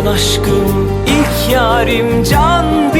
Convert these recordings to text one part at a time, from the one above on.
Son aşkım ilk yarim can bildiğim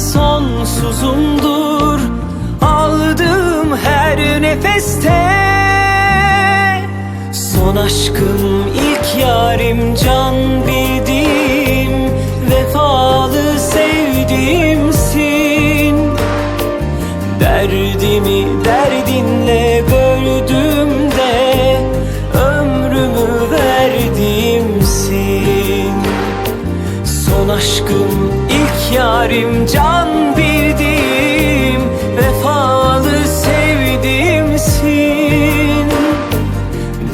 sonsuzumdur. Aldığım her nefeste Son aşkım ilk yarim can bildiğim Vefalı sevdiğimsin Derdimi derdinle böldüm de Ömrümü verdiğimsin Son aşkım yarim can bildiğim Vefalı sevdiğimsin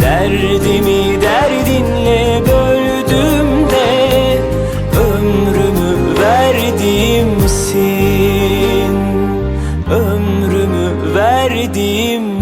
Derdimi derdinle böldüm de Ömrümü verdiğimsin. Ömrümü verdiğimsin